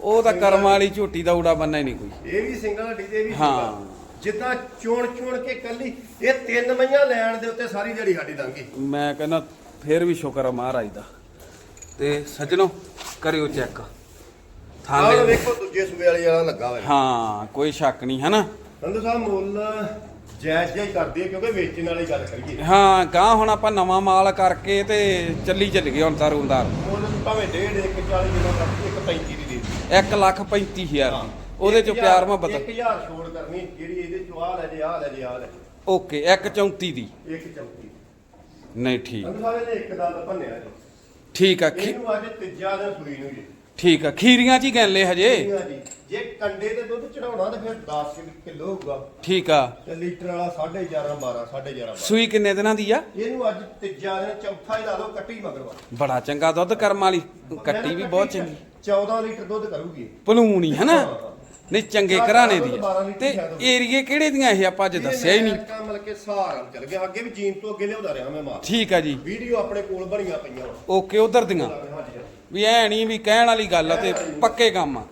ਉਹ ਤਾਂ ਕਰਮ ਵਾਲੀ ਝੋਟੀ ਦਾ ਊੜਾ ਬੰਨਾ ਹੀ ਨਹੀਂ ਕੋਈ। ਇਹ ਵੀ ਸਿੰਗਲ ਹੱਡੀ ਤੇ ਇਹ ਵੀ ਹਾਂ। single। ਜਿੱਦਾਂ ਚੋਣ ਚੋਣ ਕੇ ਕੱਲੀ ਇਹ ਤਿੰਨ ਮਈਆਂ ਲੈਣ ਦੇ ਉੱਤੇ ਸਾਰੀ ਜਿਹੜੀ ਸਾਡੀ ਲੰਘੀ ਮੈਂ ਕਹਿੰਦਾ ਫੇਰ ਵੀ ਸ਼ੁਕਰ ਆ ਮਹਾਰਾਜ ਦਾ। ਤੇ ਸੱਜਣੋ ਕਰਿਓ ਚੈੱਕ। ਥਾਂ ਆਹ ਦੇ ਵੇਖੋ ਦੂਜੇ ਸੂਬੇ ਵਾਲੀ ਵਾਲਾ ਲੱਗਾ ਹੋਇਆ। ਹਾਂ ਕੋਈ ਸ਼ੱਕ ਨਹੀਂ ਹੈ ਨਾ ਸੰਧੂ ਸਾਹਿਬ ਮੁੱਲ ਜਾਇਜ਼ ਜਿਹਾ ਹੀ ਕਰਦੇ ਆ ਕਿਉਂਕਿ ਵੇਚਣ ਵਾਲੀ ਗੱਲ ਕਰੀਏ। ਹਾਂ ਗਾਂ ਹੁਣ ਆਪਾਂ ਨਵਾਂ ਮਾਲ ਕਰਕੇ ਤੇ ਚੱਲੀ ਚੱਲ ਗਏ ਹੁਣ ਤਾਰੂੰਦਾਰ ਮੁੱਲ ਵੀ ਭਾਵੇਂ ਡੇਢ ਇੱਕ 40 ਕਿਲੋ ਤੱਕ ਇੱਕ 35 ਦੀ ਦੇ ਦਿਓ। 1 ਲੱਖ 35000 ਹਾਂ। ਦੀ ਉਹਦੇ ਚ ਪਿਆਰ ਮੁਹੱਬਤ। ਇੱਕ ਹਜ਼ਾਰ ਛੋੜ ਕਰਨੀ ਜਿਹੜੀ ਇਹਦੇ ਚੋਂ ਆਹ ਲੈ ਜੇ ਆਹ ਲੈ ਜੇ ਆਹ ਲੈ ਓਕੇ 134 ਦੀ। ਜੇ ਇੱਕ ਚੌਕੀ ਨਹੀਂ ਠੀਕ। ਸੰਧੂ ਸਾਹਿਬ ਨੇ ਇੱਕ ਦੰਦ ਭੰਨਿਆ ਜੀ। ਠੀਕ ਆ ਇਹਨੂੰ ਅੱਜ ਤੀਜਾ ਦਿਨ ਸੂਈ ਨੂੰ ਜੀ। ਠੀਕ ਆ ਖੀਰੀਆਂ ਚ ਹੀ ਗੈਲੇ ਹਜੇ। ਠੀਕ ਆ ਜੀ ਜੇ ਕੰਡੇ ਤੇ ਦੁੱਧ ਚੜਾਉਣਾ ਤਾਂ ਫਿਰ 10 ਕਿਲੋ ਹੋਊਗਾ। ਠੀਕ ਆ। ਤੇ ਲੀਟਰ ਵਾਲਾ 11.5 12 11.5 12 ਸੂਈ ਕਿੰਨੇ ਦਿਨਾਂ ਦੀ ਆ? ਇਹਨੂੰ ਅੱਜ ਤੀਜਾ ਦਿਨ ਚੌਥਾ ਹੀ ਲਾ ਲਓ ਕੱਟੀ ਮਗਰਵਾ। ਬੜਾ ਚੰਗਾ ਦੁੱਧ ਕਰਮ ਵਾਲੀ ਕੱਟੀ ਵੀ ਬਹੁਤ ਚੰਗੀ। 14 ਲੀਟਰ ਦੁੱਧ ਕਰੂਗੀ ਭਲੂਣੀ ਹੈ ਨਾ। ਨਹੀਂ ਚੰਗੇ ਘਰਾਣੇ ਦੀ ਆ। ਤੇ ਏਰੀਏ ਕਿਹੜੇ ਦੀਆਂ ਇਹ ਆਪਾਂ ਅੱਜ ਦੱਸਿਆ ਹੀ ਨਹੀਂ। ਮਤਲਬ ਕਿ ਸਹਾਰਨ ਚੱਲ ਗਿਆ। ਅੱਗੇ ਵੀ ਜੀਨ ਤੋਂ ਅੱਗੇ ਲਿਆਉਂਦਾ ਰਿਹਾ ਮੈਂ ਮਾਲ। ਠੀਕ ਆ ਜੀ। ਵੀਡੀਓ ਆਪਣੇ ਕੋਲ ਬਣੀਆਂ ਪਈਆਂ। ਵਾ ਓਕੇ ਉਧਰ ਦੀਆਂ। ਹਾਂਜੀ ਹਾਂਜੀ। ਵੀ ਐ ਨਹੀਂ ਵੀ ਕਹਿਣ ਵਾਲੀ ਗੱਲ ਆ ਤੇ ਪੱਕੇ ਕੰਮ ਆ।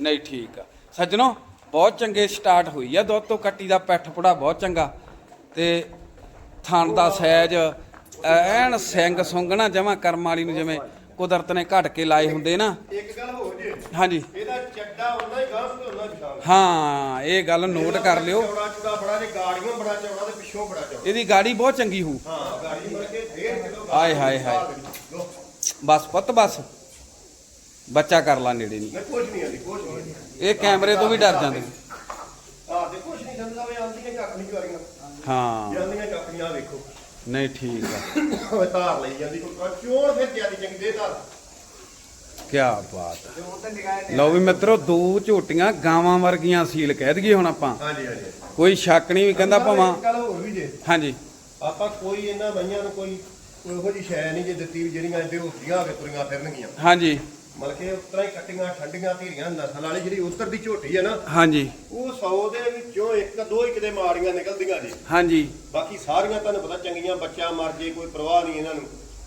ਨਹੀਂ ਠੀਕ ਆ। ਸੱਜਣੋ ਬਹੁਤ ਚੰਗੇ ਸਟਾਰਟ ਹੋਈ ਆ। ਦੁੱਧ ਤੋਂ ਕੱਟੀ ਦਾ ਪੈਠ ਪੁੜਾ ਬਹੁਤ ਚੰਗਾ। ਤੇ ਥਣ ਦਾ ਸਾਈਜ਼ ਐਨ ਸਿੰਘ ਸੁੰਗਣਾ ਜਮਾ ਕਰਮ ਵਾਲੀ ਨੂੰ ਜਿਵੇਂ ਕੁਦਰਤ ਨੇ ਘਟ ਕੇ ਲਾਏ ਹੁੰਦੇ ਨਾ। ਇੱਕ ਗੱਲ ਹੋਰ ਜੀ। ਹਾਂਜੀ। ਇਹਦਾ ਚੱਡਾ ਉਹਨਾਂ ਹੀ ਗਾਂਹ ਤੇ ਉਹਨਾਂ ਵਿਸ਼ਾਲ ਹਾਂ ਇਹ ਗੱਲ ਨੋਟ ਕਰ ਲਿਓ। ਚੌੜਾ ਚੌੜਾ ਬੜਾ ਤੇ ਗਾੜੀਆਂ ਬੜਾ ਚੌੜਾ ਤੇ ਪਿੱਛੋਂ ਬੜਾ ਚੌੜਾ। ਇਹਦੀ ਗਾੜੀ ਬਹੁਤ ਚੰਗੀ ਹੋਊ। ਹਾਂ ਗਾੜੀ ਮਰ ਕੇ 1.5 ਕਿਲੋ ਆਏ ਹਾਏ ਹਾਏ। ਲੋ, ਬਸ ਪੁੱਤ ਬਸ। ਬੱਚਾ ਕਰ ਲਾ ਨੇੜੇ ਨਹੀਂ ਨਹੀਂ ਕੁਝ ਨਹੀਂ ਆਂਦੀ ਕੁਝ ਨਹੀਂ ਆਂਦੀ। ਇਹ ਕੈਮਰੇ ਤੋਂ ਵੀ ਡਰ ਜਾਂਦੇ। ਆ ਦੇ ਕੁਝ ਨਹੀਂ ਸੰਦਾ ਵੇ ਆਂਦੀਆਂ ਕੱਖ ਨਹੀਂ ਜਵਾਰੀਆਂ। ਹਾਂ। ਜਾਂਦੀਆਂ ਕੱਖ ਨਹੀਂ ਆ ਵੇਖੋ। ਨਹੀਂ ਠੀਕ ਆ। ਓਏ ਧਾਰ ਲਈ ਜਾਂਦੀ ਕੋਈ ਚੋਣ ਫਿਰ ਜਿਆਦੀ ਚੰਗੀ ਦੇ ਧਾਰ ਕੀ ਬਾਤ ਲਓ ਵੀ ਮਿੱਤਰੋ ਦੋ ਝੋਟੀਆਂ ਗਾਵਾਂ ਵਰਗੀਆਂ ਸੀਲ ਕਹਿ ਦਈਏ ਹੁਣ ਆਪਾਂ। ਹਾਂਜੀ ਹਾਂਜੀ। ਕੋਈ ਸ਼ੱਕ ਨਹੀਂ ਵੀ ਕਹਿੰਦਾ ਭਾਵਾਂ। ਹਾਂਜੀ। ਆਪਾਂ ਕੋਈ ਇਹਨਾਂ ਮਈਆਂ ਨੂੰ ਕੋਈ ਇਹੋ ਜਿਹੀ ਸ਼ੈ ਨਹੀਂ ਜੇ ਦਿੱਤੀ ਵੀ ਜਿਹੜੀਆਂ ਇਹਦੇ ਹੁੰਦੀਆਂ ਆ ਕੇ ਤੁਰੀਆਂ ਫਿਰਨਗੀਆਂ। ਹਾਂਜੀ। ਮਤਲਬ ਕਿ ਉਤਰਾ ਹੀ ਕੱਟੀਆਂ ਠੰਡੀਆਂ ਧੀਰੀਆਂ ਨਸਲ ਵਾਲੀ ਜਿਹੜੀ ਉੱਤਰ ਦੀ ਝੋਟੀ ਹੈ ਨਾ ਹਾਂਜੀ। ਉਹ 100 ਦੇ ਵਿੱਚੋਂ ਇੱਕ ਦੋ ਹੀ ਕਿਤੇ ਮਾੜੀਆਂ ਨਿਕਲਦੀਆਂ ਜੀ। ਹਾਂਜੀ। ਬਾਕੀ ਸਾਰੀਆਂ ਤੁਹਾਨੂੰ ਪਤਾ ਚੰਗੀਆਂ ਬੱਚਾ ਮਰ ਜੇ ਕੋਈ ਪਰਵਾਹ ਨਹੀਂ ਇਹਨਾਂ ਨੂੰ।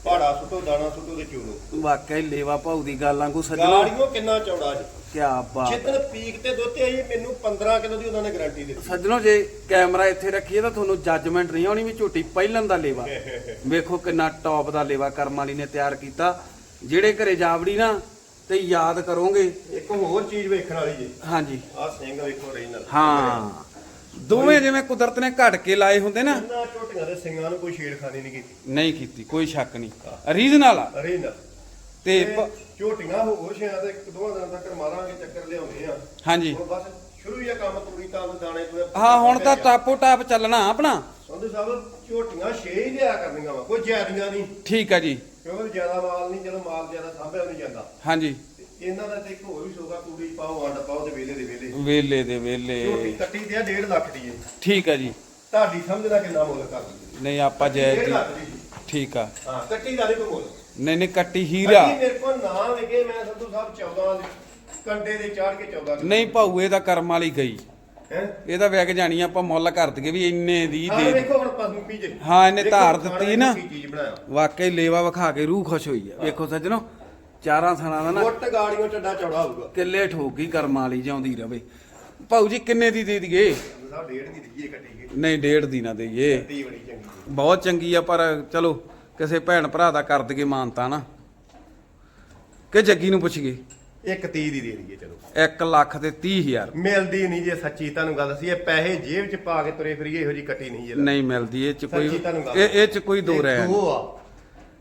ਪਹਾੜਾ ਸੁੱਟੋ ਦਾਣਾ ਸੁੱਟੋ ਤੇ ਚੋਰੋ। ਵਾਕਿਆ ਹੀ ਲੇਵਾ ਭਾਉ ਦੀ ਗੱਲਾਂ ਕੋ ਸੱਜਣੋ। ਗਾੜੀਆਂ ਕਿੰਨਾ ਚੌੜਾ ਜੀ। ਕੀ ਬਾਤ। ਜਿੱਦਣ ਪੀਕ ਤੇ ਦੁੱਧ ਆਈ ਮੈਨੂੰ 15 ਕਿਲੋ ਦੀ ਉਹਨਾਂ ਨੇ ਗਾਰੰਟੀ ਦਿੱਤੀ। ਸੱਜਣੋ ਜੇ ਕੈਮਰਾ ਇੱਥੇ ਰੱਖੀਏ ਤਾਂ ਤੁਹਾਨੂੰ ਜੱਜਮੈਂਟ ਨਹੀਂ ਆਉਣੀ ਵੀ ਝੋਟੀ ਪਹਿਲਣ ਦਾ ਲੇਵਾ। ਵੇਖੋ ਕਿੰਨਾ ਟੌਪ ਦਾ ਲੇਵਾ ਕਰਮ ਵਾਲੀ ਨੇ ਤਿਆਰ ਕੀਤਾ। ਜਿਹੜੇ ਘਰੇ ਜਾਵੜੀ ਨਾ ਤੇ ਯਾਦ ਕਰੋਗੇ। ਇੱਕ ਹੋਰ ਚੀਜ਼ ਵੇਖਣ ਵਾਲੀ ਜੀ। ਹਾਂਜੀ। ਆਹ ਸਿੰਘ ਵੇਖੋ ਰੀਨਲ ਹਾਂ। ਦੋਵੇਂ ਜਿਵੇਂ ਕੁਦਰਤ ਨੇ ਘੜ ਕੇ ਲਾਏ ਹੁੰਦੇ ਨਾ। ਇਹਨਾਂ ਝੋਟੀਆਂ ਦੇ ਸਿੰਘਾਂ ਨੂੰ ਕੋਈ ਛੇੜਖਾਨੀ ਨਹੀਂ ਕੀਤੀ। ਨਹੀਂ ਕੀਤੀ ਕੋਈ ਸ਼ੱਕ ਨਹੀਂ। ਰੀਜਨਲ ਆ। ਤੇ ਤੇ ਪ- ਝੋਟੀਆਂ ਹੋਰ ਸ਼ਿਆਂ ਤੇ ਇੱਕ ਦੋ ਦਿਨਾਂ ਤੱਕ ਮਾਰਾਂਗੇ ਚੱਕਰ ਲਿਆਉਣੇ ਆ। ਹਾਂਜੀ। ਹੁਣ ਬਸ ਸ਼ੁਰੂ ਹੀ ਆ ਕੰਮ ਤੂੜੀ ਤਾਂ ਦਾਣੇ ਦੂਣੇ ਹਾਂ ਹੁਣ ਤਾਂ ਟਾਪੋ ਟਾਪ ਚੱਲਣਾ ਆਪਣਾ। ਸੰਧੂ ਸਾਹਿਬ ਝੋਟੀਆਂ ਛੇ ਹੀ ਲਿਆ ਕਰਨੀਆਂ ਵਾ ਕੋਈ ਜ਼ਿਆਦੀਆਂ ਨਹੀਂ। ਠੀਕ ਆ ਜੀ। ਕਿਉਂਕਿ ਜ਼ਿਆਦਾ ਮਾਲ ਨਹੀਂ ਜਦੋਂ ਮਾਲ ਜ਼ਿਆਦਾ ਸਾਂਭਿਆ ਨਹੀਂ ਜਾਂਦਾ। ਹਾਂਜੀ। ਇਹਨਾਂ ਦਾ ਤੇ ਇੱਕ ਹੋਰ ਵੀ ਸੋਗਾ ਤੂੜੀ ਪਾਓ ਆਂਡਾ ਪਾਓ ਤੇ ਵੇਲੇ ਦੇ ਵੇਲੇ ਵੇਲੇ ਦੇ ਝੋਟੀ ਵੇਲੇ ਕੱਟੀ ਤੇ ਆ 1.5 ਲੱਖ ਦੀ ਏ। ਠੀਕ ਆ ਜੀ। ਤੁਹਾਡੀ ਸਮਝ ਦਾ ਕਿੰਨਾ ਮੁੱਲ ਕਰ ਦਿੰਦੀ ਨਹੀਂ ਆਪਾਂ ਜੈ 1.5 ਜੀ ਲੱਖ ਦੀ। ਜੀ। ਠੀਕ ਆ। ਹਾਂ ਕੱਟੀ ਦਾ ਨਹੀਂ ਕੋਈ ਮੁੱਲ। ਨਹੀਂ ਨਹੀਂ ਕੱਟੀ ਹੀਰਾ। ਕੱਟੀ ਮੇਰੇ ਕੋਲ ਨਾ ਵਿਕੇ ਮੈਂ ਸੰਧੂ ਸਾਹਿਬ 14 ਦੇ ਕੰਡੇ ਦੇ ਚਾੜ ਕੇ 14 ਨਹੀਂ ਭਾਊ ਇਹ ਤਾਂ ਕਰਮ ਵਾਲੀ ਗਈ। ਹੈ? ਇਹ ਤਾਂ ਵਿਕ ਜਾਣੀ ਆਪਾਂ ਮੁੱਲ ਕਰ ਦਈਏ ਵੀ ਇੰਨੇ ਦੀ ਹਾਂ ਦੇ ਦੇ। ਵੇਖੋ ਹੁਣ ਪਸਮ ਪੀਜੇ ਹਾਂ, ਇਹਨੇ ਧਾਰ ਦਿੱਤੀ ਨਾ। ਕੀ ਚੀਜ਼ ਬਣਾਇਆ। ਵਾਕਈ ਲੇਵਾ ਵਿਖਾ ਕੇ ਰੂਹ ਖੁਸ਼ ਹੋਈ ਆ। ਵੇਖੋ ਸੱਜਣੋ ਚਾਰਾਂ ਥਣਾ ਦਾ ਨਾ ਮੁੱਟ ਗਾੜੀਆਂ ਟੱਡਾ ਚੌੜਾ ਹੋਊਗਾ। ਕਿੱਲੇ ਠੋਕੀ ਕਰਮ ਵਾਲੀ ਜਾਉਂਦੀ ਰਵੇ। ਭਾਊ ਜੀ ਕਿੰਨੇ ਦੀ ਦੇ ਦਈਏ? ਸਾਹਿਬ ਡੇਢ ਦੀ ਦਿੱਤੀ ਕੱਟੀ ਗਈ ਨਹੀਂ ਡੇਢ ਦੀ ਨਾ ਦੇਈਏ। ਕੱਟੀ ਬੜੀ ਚੰਗੀ। ਸੀ। ਬਹੁਤ ਚੰਗੀ ਆ ਪਰ ਚਲੋ ਕਿਸੇ ਭੈਣ ਭਰਾ ਦਾ ਕਰ ਦਈਏ ਮਾਨਤਾ ਨਾ। ਕਿ ਜੱਗੀ ਨੂੰ ਪੁੱਛੀਏ? ਇੱਕ 30 ਦੀ ਦੇ ਦਈਏ ਚਲੋ। 1 ਲੱਖ ਤੇ 30000 ਮਿਲਦੀ ਨਹੀਂ ਜੇ ਸੱਚੀ ਤੁਹਾਨੂੰ ਗੱਲ ਦੱਸੀ ਇਹ ਪੈਸੇ ਜੇਬ 'ਚ ਪਾ ਕੇ ਤੁਰੇ ਫਿਰੀਏ ਇਹੋ ਜੀ ਕੱਟੀ ਨਹੀਂ ਜੇ। ਨਹੀਂ ਮਿਲਦੀ ਇਹ ਚ ਕੋਈ ਸੱਚੀ ਤੁਹਾਨੂੰ ਗੱਲ ਇਹ ਇਹ ਚ ਕੋਈ ਦੋ ਰਹਿ ਦੋ ਆ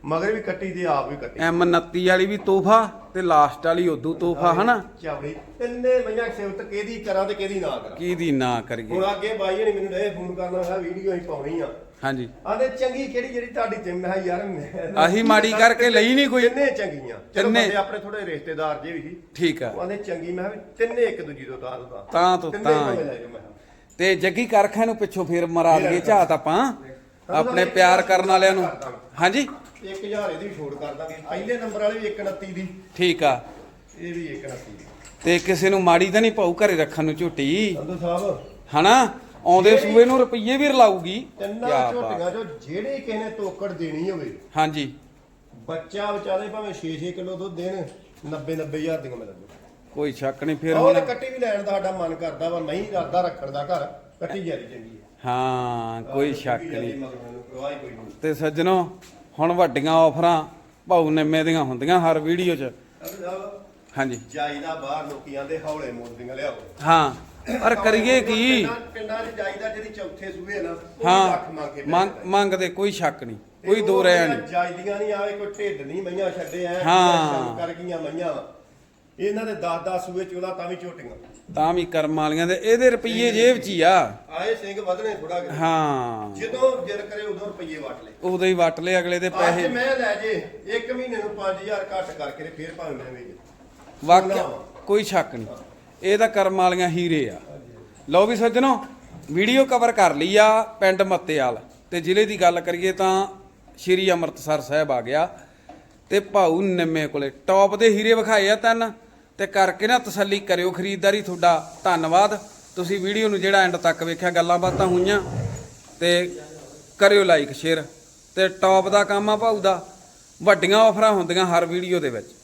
ਮਗਰ ਵੀ ਕੱਟੀ ਦੀ ਆਪ ਵੀ ਕੱਟੀ। ਐਮ 29 ਵਾਲੀ ਵੀ ਤੋਹਫਾ ਤੇ ਲਾਸਟ ਵਾਲੀ ਉਦੋਂ ਤੋਹਫਾ ਹਨਾ? ਚਾਵੜੀ ਤਿੰਨੇ ਮਈਆਂ ਸਿਫਤ ਕਿਹਦੀ ਕਰਾਂ ਤੇ ਕਿਹਦੀ ਨਾ ਕਰਾਂ। ਕੀ ਦੀ ਨਾ ਕਰੀਏ। ਹੁਣ ਅੱਗੇ ਬਾਈ ਨੇ ਮੈਨੂੰ ਇਹ ਫੋਨ ਕਰਨਾ ਹੈ ਵੀਡੀਓ ਹੀ ਪਾਉਣੀ ਆ। ਹਾਂਜੀ। ਆਂਦੇ ਚੰਗੀ ਕਿਹੜੀ ਜਿਹੜੀ ਤੁਹਾਡੀ ਤੇ ਮੈਂ ਕਿਹਾ ਯਾਰ ਮੈਂ ਆਹੀ ਮਾੜੀ ਕਰਕੇ ਲਈ ਨਹੀਂ ਕੋਈ। ਤਿੰਨੇ ਚੰਗੀਆਂ। ਚਲੋ ਤਿੰਨੇ। ਬੰਦੇ ਆਪਣੇ ਥੋੜੇ ਰਿਸ਼ਤੇਦਾਰ ਜੇ ਵੀ ਸੀ। ਠੀਕ ਆ। ਉਹ ਆਂਦੇ ਚੰਗੀ ਮੈਂ ਕਿਹਾ ਵੀ ਤਿੰਨੇ ਇੱਕ ਦੂਜੀ ਤੋਂ ਤਾਂ ਤਾਂ ਤਾਂ। ਤੋਂ ਤਿੰਨੇ ਤਾਂ ਭਾਵੇਂ ਹੀ। ਲੈ ਜਾਓ ਮੈਂ ਕਿਹਾ। ਤੇ ਜੱਗੀ ਕਰਖਾ ਨੂੰ ਪਿੱਛੋਂ ਫੇਰ ਮਰਾ ਦਈਏ ਝਾਤ ਆਪਾਂ। ਆਪਣੇ ਪਿਆਰ ਕਰਨ ਵਾਲਿਆਂ ਨੂੰ। ਹਾਂਜੀ। ਇੱਕ ਹਜ਼ਾਰ ਇਹਦੀ ਛੋੜ ਕਰ ਦਾਂਗੇ। ਪਹਿਲੇ ਨੰਬਰ ਵਾਲੇ ਵੀ 129 ਦੀ। ਠੀਕ ਆ। ਇਹ ਵੀ 129 ਦੀ। ਤੇ ਕਿਸੇ ਨੂੰ ਮਾੜੀ ਤਾਂ ਨਹੀਂ ਪਾਉ ਘਰੇ ਰੱਖਣ ਨੂੰ ਝੋਟੀ? ਸੰਧੂ ਸਾਹਿਬ ਹਨਾ? ਆਉਂਦੇ ਸੂਏ ਨੂੰ ਰੁਪਈਏ ਵੀ ਰਲਾਊਗੀ। ਤਿੰਨਾਂ ਕਿਆ ਝੋਟੀਆਂ। ਚੋਂ ਜਿਹੜੇ ਕਿਸੇ ਨੇ ਤੋਕੜ ਦੇਣੀ ਹੋਵੇ ਹਾਂਜੀ। ਬੱਚਾ ਵਿਚਾਰੇ ਭਾਵੇਂ 6-6 ਕਿਲੋ ਦੁੱਧ ਦੇਣ 90-90 ਹਜ਼ਾਰ ਦੀਆਂ ਮਿਲਣ ਕੋਈ ਸ਼ੱਕ ਨਹੀਂ ਫਿਰ ਹੁਣ ਕੱਟੀ ਵੀ ਲੈਣ ਦਾ ਸਾਡਾ ਮਨ ਕਰਦਾ ਵਾ ਨਹੀਂ ਇਰਾਦਾ ਰੱਖਣ ਦਾ ਘਰ ਕੱਟੀ ਜਾਰੀ ਚੰਗੀ ਹੈ ਹਾਂ ਕੋਈ ਸ਼ੱਕ ਨਹੀਂ। ਮਗਰ ਮੈਨੂੰ ਪਰਵਾਹ ਹੀ ਕੋਈ ਨਹੀਂ। ਤੇ ਸੱਜਣੋ ਹੁਣ ਵੱਡੀਆਂ ਆਫਰਾਂ ਭਾਊ ਨਿੰਮੇ ਦੀਆਂ ਹੁੰਦੀਆਂ ਹਰ ਵੀਡੀਓ 'ਚ ਹਾਂਜੀ ਜਾਈਦਾ ਬਾਹਰ ਲੋਕੀਆਂ ਦੇ ਹੌਲੇ ਮੋੜਦੀਆਂ ਲਿਆਓ ਹਾਂ ਪਰ ਕਰੀਏ ਕੀ ਪਿੰਡਾਂ- ਪਿੰਡਾਂ 'ਚ ਜਾਈਦਾ ਜਿਹੜੀ ਚੌਥੇ ਸੂਏ ਨਾ ਉਹ ਵੀ ਹਾਂ ਲੱਖ ਮੰਗ ਕੇ ਮੰਗ ਪੈਂਦਾ। ਮੰਗਦੇ ਕੋਈ ਸ਼ੱਕ ਨਹੀਂ ਕੋਈ ਦੋ ਰਹਿ ਨਹੀਂ ਜਾਈਦੀਆਂ ਨਹੀਂ ਆਵੇ ਕੋਈ ਢਿੱਡ ਨਹੀਂ ਮਈਆਂ ਛੱਡੇ ਐ ਹਾਂ। ਕਰ ਗਈਆਂ ਮਈਆਂ ਵਾ। ਇਹਨਾਂ ਦੇ 10-10 ਸੂਏ ਚੋਲਾ ਤਾਂ ਵੀ ਝੋਟੀਆਂ। ਤਾਂ ਵੀ ਕਰਮ ਵਾਲੀਆਂ ਦੇ ਇਹਦੇ ਰੁਪਈਏ ਜੇਬ 'ਚ ਹੀ ਆ। ਆਏ ਸਿੰਘ ਵਧਣੇ ਥੋੜਾ ਕਿ ਹਾਂ। ਜਦੋਂ ਦਿਲ ਕਰੇ ਉਦੋਂ ਰੁਪਈਏ ਵਟ ਲੈ। ਉਦੋਂ ਹੀ ਵੱਟ ਲਏ ਅਗਲੇ ਦੇ ਅੱਜ ਪੈਸੇ। ਮੈਂ ਲੈ ਜੇ ਇੱਕ ਮਹੀਨੇ ਨੂੰ 5000 ਘੱਟ ਕਰਕੇ ਤੇ ਫੇਰ ਭਾਵੇਂ ਮੈਂ ਵੇਚ ਵਾਕਿਆ ਕੋਈ ਸ਼ੱਕ ਨਹੀਂ। ਇਹ ਤਾਂ ਕਰਮ ਵਾਲੀਆਂ ਹੀਰੇ ਆ। ਲਓ ਵੀ ਸੱਜਣੋ ਵੀਡੀਓ ਕਵਰ ਕਰ ਲਈ ਆ ਪਿੰਡ ਮੱਤੇਵਾਲ। ਤੇ ਜ਼ਿਲ੍ਹੇ ਦੀ ਗੱਲ ਕਰੀਏ ਤਾਂ ਸ਼੍ਰੀ ਅੰਮ੍ਰਿਤਸਰ ਸਾਹਿਬ ਆ ਗਿਆ। ਤੇ ਭਾਊ ਨਿੰਮੇ ਕੋਲੇ ਟੌਪ ਦੇ ਹੀਰੇ ਵਿਖਾਏ ਆ ਤਿੰਨ। ਤੇ ਕਰਕੇ ਨਾ ਤਸੱਲੀ ਕਰਿਓ ਖਰੀਦਦਾਰੀ ਤੁਹਾਡਾ, ਧੰਨਵਾਦ। ਤੁਸੀਂ ਵੀਡੀਓ ਨੂੰ ਜਿਹੜਾ ਐਂਡ ਤੱਕ ਵੇਖਿਆ, ਗੱਲਾਂ ਬਾਤਾਂ ਹੋਈਆਂ, ਤੇ ਕਰਿਓ ਲਾਈਕ ਸ਼ੇਅਰ ਤੇ ਟੌਪ ਦਾ ਕੰਮ ਆ ਭਾਊ ਦਾ, ਵੱਡੀਆਂ ਆਫਰਾਂ ਹੁੰਦੀਆਂ ਹਰ ਵੀਡੀਓ ਦੇ ਵਿੱਚ।